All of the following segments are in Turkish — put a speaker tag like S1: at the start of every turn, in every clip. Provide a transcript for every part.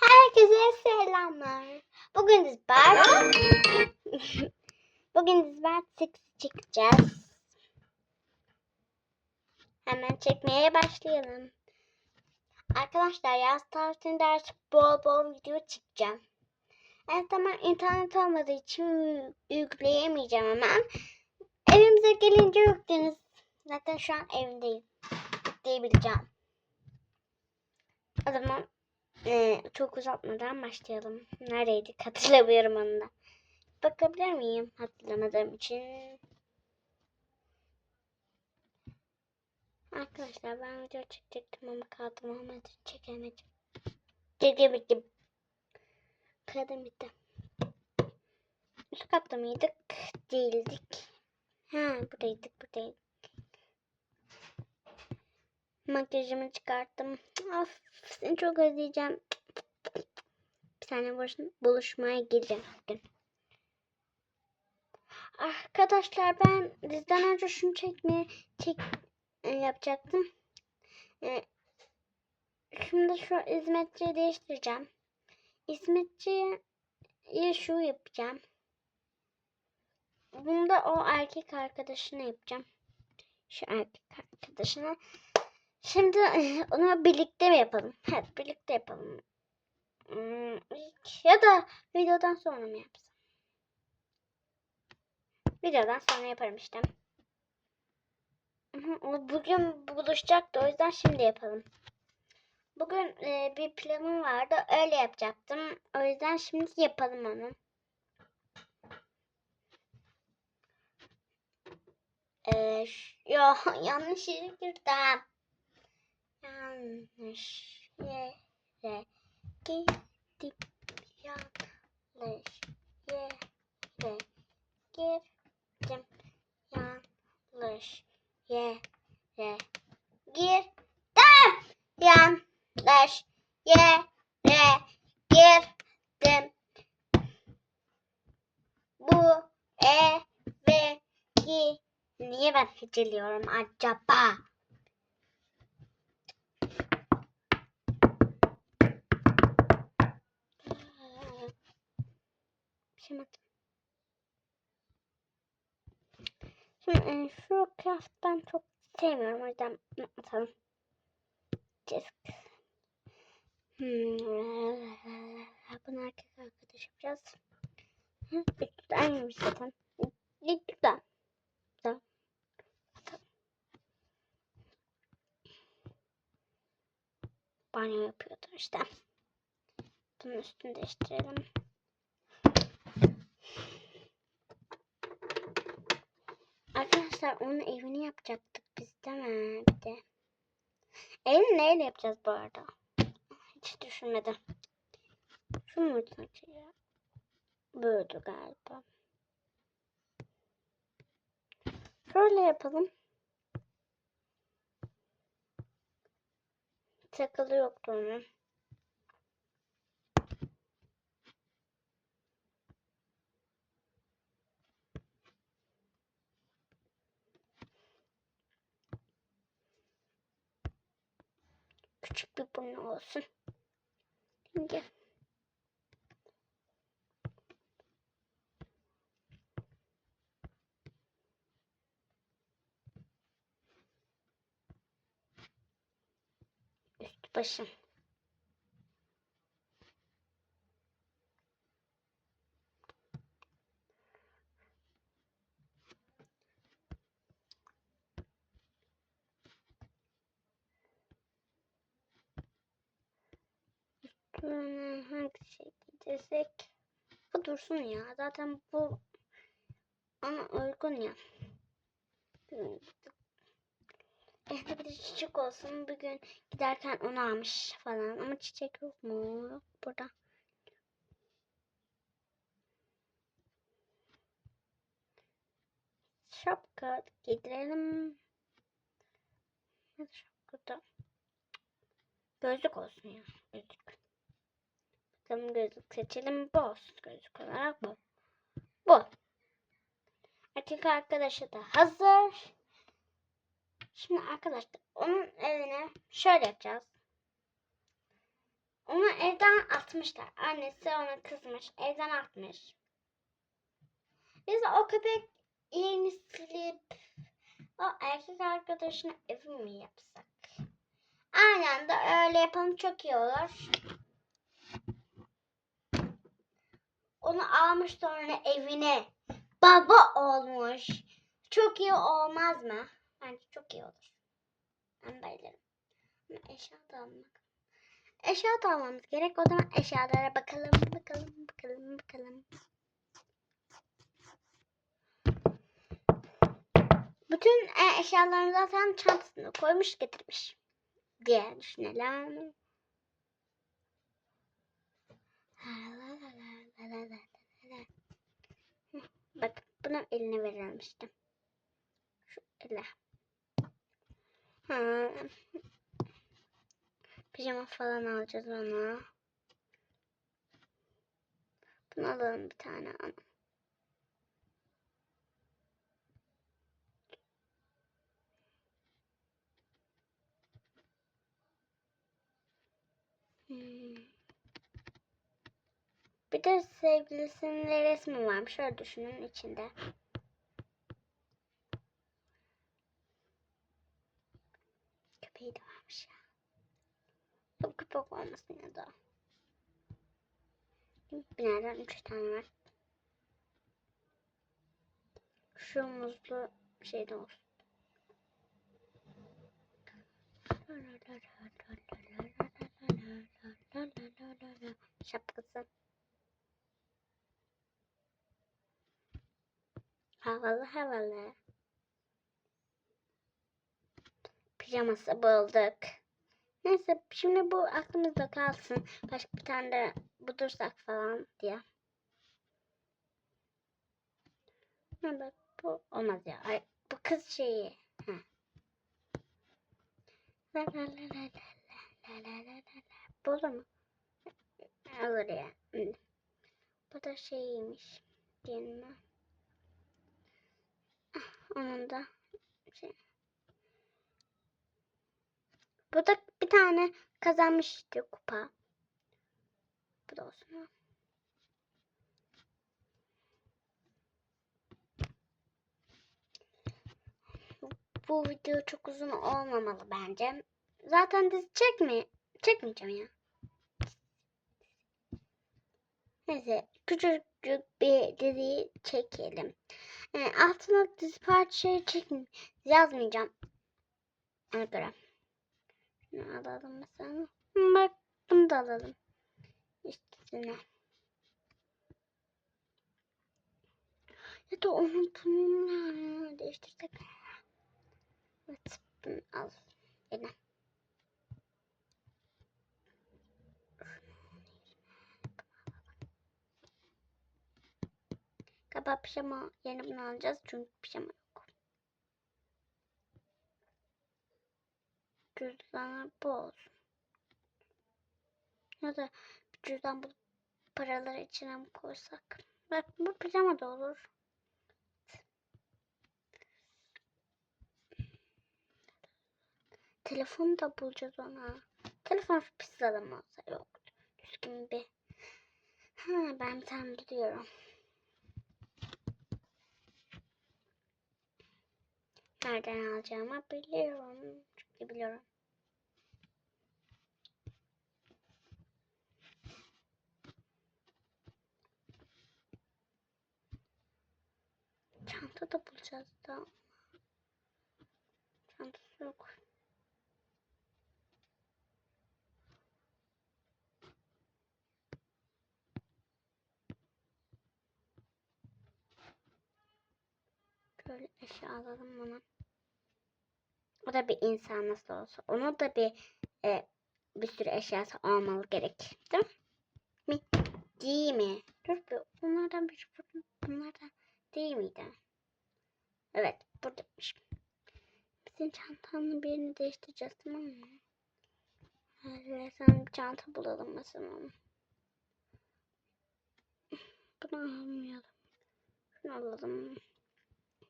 S1: Herkese selamlar. Bugün Dizber Bugün Dizber 6 çekeceğiz. Hemen çekmeye başlayalım. Arkadaşlar yaz tatilinde artık bol bol video çekeceğim. Evet ama internet olmadığı için yükleyemeyeceğim hemen. Evimize gelince yükleriz. Zaten şu an evimdeyim. Yükleyebileceğim. O zaman ee, çok uzatmadan başlayalım. Neredeydik hatırlamıyorum onu da. Bakabilir miyim hatırlamadığım için? Arkadaşlar ben video çekecektim ama kağıdım olmadı çekemedim. Çekemedim. Kağıdım bitti. Üst katta mıydık? Değildik. Ha buradaydık buradaydık. Makyajımı çıkarttım. Of seni çok özleyeceğim. Bir tane buluş- buluşmaya geleceğim bugün. Arkadaşlar ben dizden önce şunu çekmeye çek e, yapacaktım. E, şimdi şu hizmetçiyi değiştireceğim. Hizmetçiye şu yapacağım. Bunda o erkek arkadaşını yapacağım. Şu erkek arkadaşına. Şimdi onu birlikte mi yapalım? Evet birlikte yapalım. Hmm, Ya da videodan sonra mı yapsam? Videodan sonra yaparım işte. Bugün buluşacaktı o yüzden şimdi yapalım. Bugün e, bir planım vardı öyle yapacaktım. O yüzden şimdi yapalım onu. Ee, yo yanlış yere girdim. Yanlış yere gittim. Yanlış yere girdim. Yanlış yere girdim. Yanlış yere girdim. Bu eve Niye ben heceliyorum acaba? Şimdi, şimdi e, şu kıyafet ben çok sevmiyorum o yüzden atalım. Çizik. Hmm. Bunu erkek arkadaş yapacağız. Yemiş zaten. Tamam. Tamam. Banyo yapıyordu işte. Bunun üstünü değiştirelim. Arkadaşlar onun evini yapacaktık biz değil mi? Bir de. Evini neyle yapacağız bu arada? Hiç düşünmedim. Şu sanki ya? Buydu galiba. Şöyle yapalım. Takılı yoktu onun. Küçük bir burnu olsun. Şimdi üst başım. Üstüne hangi şey giydirsek? Bu dursun ya. Zaten bu ona uygun ya. Evde bir de çiçek olsun. Bugün giderken onu almış falan. Ama çiçek yok mu? Yok burada. Şapka giydirelim. Ya da Şapkada. Gözlük olsun ya. Gözlük. Bakalım gözlük seçelim. Olsun gözlük olarak bu. Bu. Erkek arkadaşı da hazır. Şimdi arkadaşlar onun evine şöyle yapacağız. Onun evden atmışlar. Annesi ona kızmış. Evden atmış. Biz o köpek yerini silip o erkek arkadaşına evi mi yapsak? Aynen de öyle yapalım çok iyi olur. Onu almış sonra evine. Baba olmuş. Çok iyi olmaz mı? Bence çok iyi olur. Ben bayılırım. Eşya da almak. Eşya da almamız gerek. O zaman eşyalara bakalım, bakalım, bakalım, bakalım. Bütün e, eşyalarını zaten çantasına koymuş getirmiş diye düşünelim. Hı, Bak bunu eline verilmişti. Şu ele. Ha. Pijama falan alacağız ona. Bunu alalım bir tane. Hmm. Bir de sevgilisinin resmi varmış. Şöyle düşünün içinde. Köpeği de varmış ya. Yok köpek olmasın ya da. Binadan üç tane var. Şu muzlu şey de olsun. Şapkası. Havalı havalı. Pijaması bulduk. Neyse şimdi bu aklımızda kalsın. Başka bir tane de bulursak falan diye. Ha bak bu olmaz ya. Ay, bu kız şeyi. Ha. La la la la la la la la la. Bu olur mu? Olur ya. Bu da şeymiş. Diyelim Onun da şey. Bu da bir tane kazanmıştı kupa. Bu da olsun. Bu video çok uzun olmamalı bence. Zaten dizi çekme, çekmeyeceğim ya. Neyse küçücük bir dizi çekelim. Ee, altına dizi parçayı çekmeyeyim. Yazmayacağım. Ona. Şunu alalım mesela. Bak bunu da alalım. Üstüne. Ya da onu bununla değiştirsek. Evet bunu al. Yine. Galiba pijama yerine bunu alacağız çünkü pijama yok. Cüzdanı bu olsun. Ya da cüzdan bulup paraları içine mi koysak? Bak bu pijama da olur. Telefonu da bulacağız ona. Telefon pizzadan olsa yok. Düzgün bir. Ha, ben tane biliyorum. Nereden alacağımı biliyorum. Çünkü biliyorum. Çanta da bulacağız da. Çantası yok. Şöyle eşya alalım bunu. O da bir insan nasıl olsa. Ona da bir e, bir sürü eşyası olmalı gerek. Değil mi? Değil mi? Dur bir bunlardan bir bunlardan değil miydi? Evet buradaymış. Bizim çantanın birini değiştireceğiz tamam mı? Hadi sen çanta bulalım mesela. Bunu almayalım. Şunu alalım.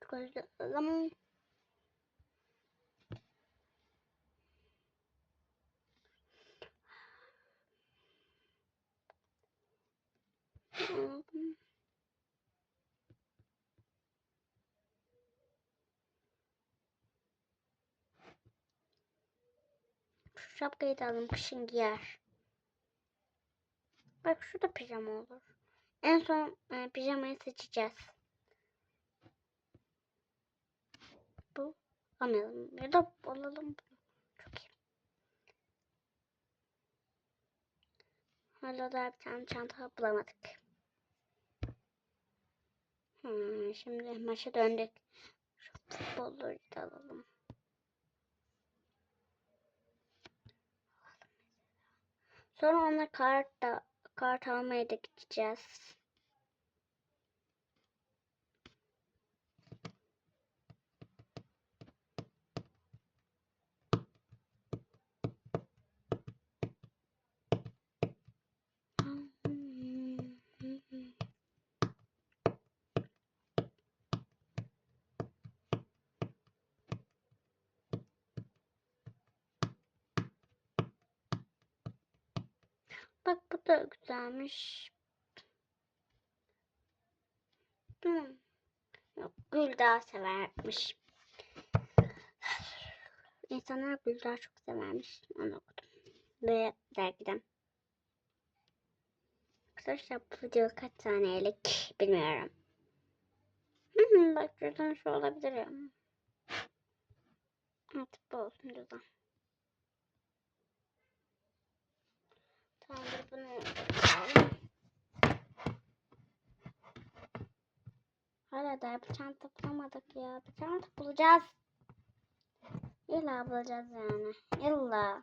S1: Gözlü alalım. Şu şapkayı da alın kışın giyer. Bak şurada pijama olur. En son e, pijamayı seçeceğiz. Bu alalım ya da alalım. Çok iyi. Hala da bir tane çanta bulamadık. Hmm, şimdi maça döndük. Şu futbolları da alalım. Sonra ona kart da kart almaya da gideceğiz. Bak da güzelmiş. Hmm. Yok, gül daha severmiş. İnsanlar gül daha çok severmiş. Onu okudum. Ve dergiden. Arkadaşlar bu video kaç saniyelik bilmiyorum. Bak şuradan şu olabilir. Artık bu olsun cüzdan. Hala da çanta bulamadık ya. Bir çanta bulacağız. İlla bulacağız yani. İlla.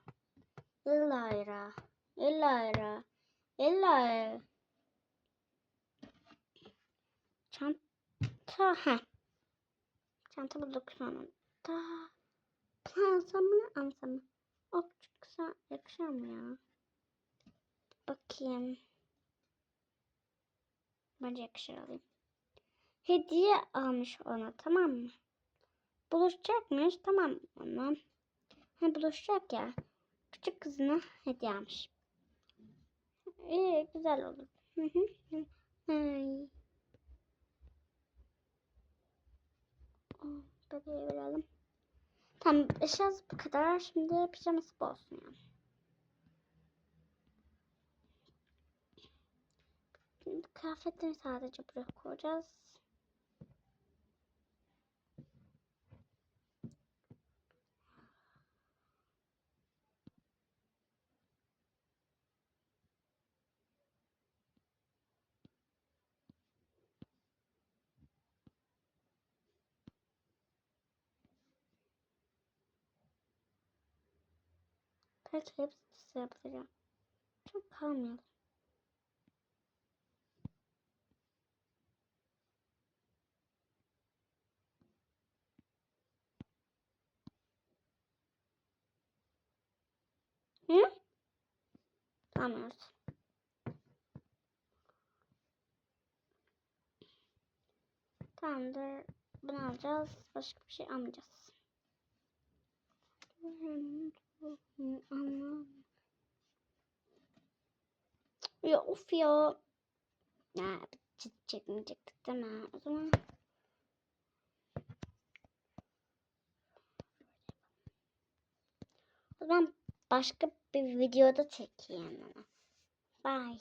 S1: İlla ira. İlla ira. İlla. Çanta. Heh. Çanta bulduk sonunda. Plansa mı alsa mı? Ok çıksa yakışır mı ya? Bakayım. Bence yakışır alayım. Hediye almış ona tamam mı? Buluşacakmış tamam ona. Ha buluşacak ya. Küçük kızına hediye almış. İyi güzel olur. Hı hı. Ay. Bebeği verelim. Tamam eşyası bu kadar. Şimdi pijaması bu. Şimdi kıyafetleri sadece buraya koyacağız. Hepsini yapacağım. Çok kalmayalım. Hı? Tamam. Tamamdır. Bunu alacağız. Başka bir şey almayacağız. Ya of ya. Ya çit çekmeyecektik mi? O zaman o zaman başka bir videoda çekeyim onu. Bye.